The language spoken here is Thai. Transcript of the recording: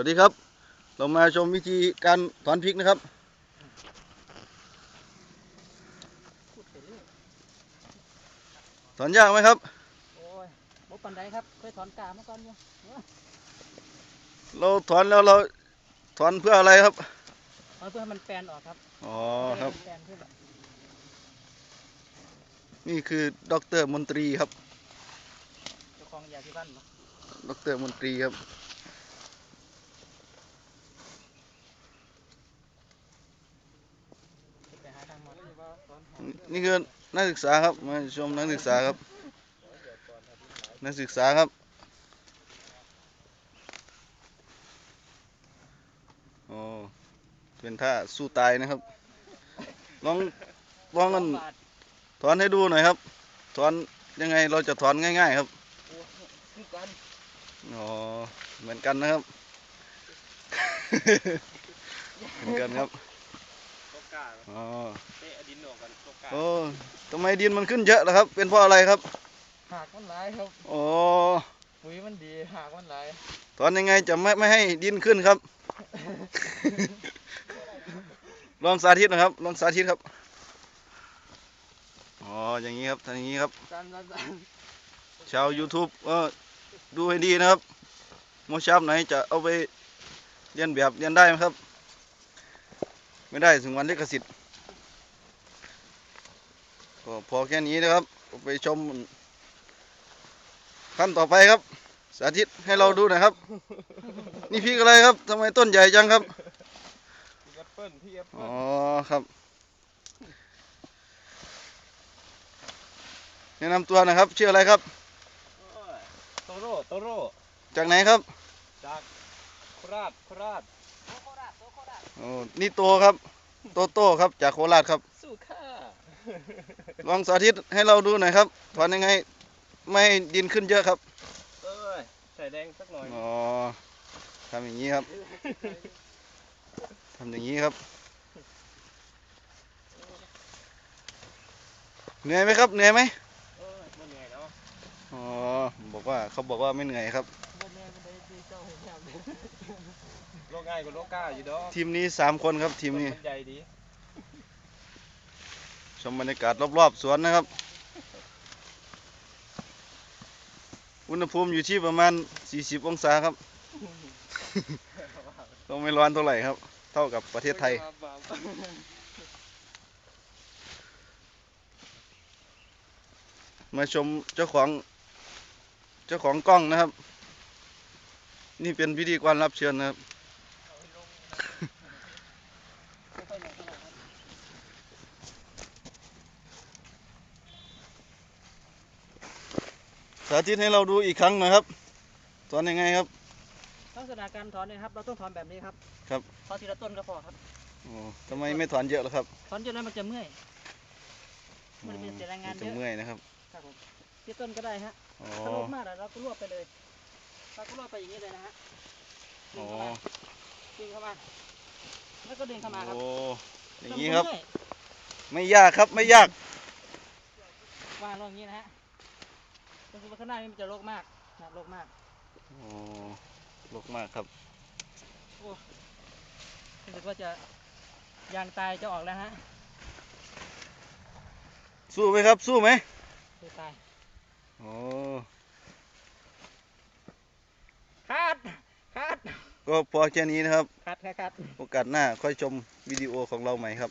วัสดีครับ เรามาชมวิธีการถอนพริกนะครับพูดไปเรื่อยถอนยากไหมครับ โอ้ยบ่ปันใดครับ เคยถอนกามาก่อนอยู่เราถอนแล้วเราถอนเพื่ออะไรครับเอาเพื่อให้มันแปลนออกครับ อ๋อครับให้มันแปลนขึ้นแบบนี่คือดอกเตอรมนตรีครับเจ้าของยาที่บ้านเนาะดอกเตอรมนตรีครับ ไปหาทางหมอ นี่คือนักศึกษาครับ มาชมนักศึกษาครับ นักศึกษาครับ โอ้เป็นท่าสู้ตายนะครับ ลองลองกันทถอนให้ดูหน่อยครับ ถอนยังไงเราจะถอนง่าย ๆ ครับโอ้คือกันอ๋อเหมือนกันนะครับ เหมือนกันครับ กกาอ๋อเตะดินออกกันตกกาโอ้ทำไมดินมันขึ้นเยอะล่ะครับ เป็นเพราะอะไรครับหากมันหลายครับอ๋อปุ๋ยมันดีหากมันหลายถอนยังไงจะไม่ไม่ให้ดินขึ้นครับ ลองสาธิตนะครับ ลองสาธิตครับอ๋ออย่างนี้ครับทำอย่างนี้ครับจันจันจันชาว YouTube ก็ดูให้ดีนะครับโมชับไหนจะเอาไปเรียนแบบเรียนได้ไหมครับ ไม่ได้ถึงวันลิขสิทธิ์ก็พอแค่นี้นะครับ ไปชมขั้นต่อไปครับ สาธิตให้เราดูหน่อยครับ นี่พริกอะไรครับทำไมต้นใหญ่จังครับพี่แอปเปิ้ลพี่แอปอ๋เปิ้อลครับแนะนำตัวหนะครับชื่ออะไรครับโตโร่โตโร่จากไหนครับ จากโคราชโคราชโตโคราช โตโคราชโอ้นี่โตครับ โตโต้ครับจากโคราชครับ สู้ข้าลองสาธิตให้เราดูหน่อยครับถอนยังไง ไม่ให้ดินขึ้นเยอะครับ เอ้ยใส่แดงสักหน่อยอ๋อทำอย่างนี้ครับทำอย่างนี้ครับ เหนื่อยไหมครับ เหนื่อยไหมเอ้ยมันเหนื่อยเนาะอ๋อบอกว่าเขาบอกว่าไม่เหนื่อยครับ โลกง่ายกว่าโลกกล้าอยู่ดอกทีมนี้สามคนครับทีมนี้มันใหญ่ดีชมบรรยากาศรอบๆสวนนะครับ อุณหภูมิอยู่ที่ประมาณ 40 องศาครับ ก็ไม่ร้อนเท่าไหร่ครับ เท่ากับประเทศไทย มาชมเจ้าของ เจ้าของกล้องนะครับ นี่เป็นพิธีกรรับเชิญนะครับ สาธิตให้เราดูอีกครั้งหนะครับ สอนยังไงครับ ลักษณะการถอนเนี่ยครับ เราต้องถอนแบบนี้ครับครับ ถอนทีละต้นก็พอครับ โอ้ทำไมไม่ถอนเยอะล่ะครับถอนเยอะแล้วมันจะเมื่อย มันจะเป็นเสียแรงงานจะเยอะเมื่อยนะครับ ครับผมที่ต้นก็ได้ฮะอ๋อ ถ้าลดมากอะเราก็รวบไปเลย เราก็รวบไปอย่างนี้เลยนะฮะดึอ๋งอเข้ามาดึงเข้ามา แล้วก็ดึงเข้ามาครับโอ้อย่างนี้ครับเรื่อยไม่ยากครับไม่ยากๆวางลงอย่างนี้นะฮะตรงข้างหน้านี่มันจะรกมากนะรกมากโอ้ลกมากครับรู้สึกว่าจะยางตายจะออกแล้วฮะสู้ไหมครับสู้ไหมคือตายโอ้ คัดคัด ก็พอแค่นี้นะครับ คัดคัดคัด โอกาสหน้าค่อยชมวิดีโอของเราใหม่ครับ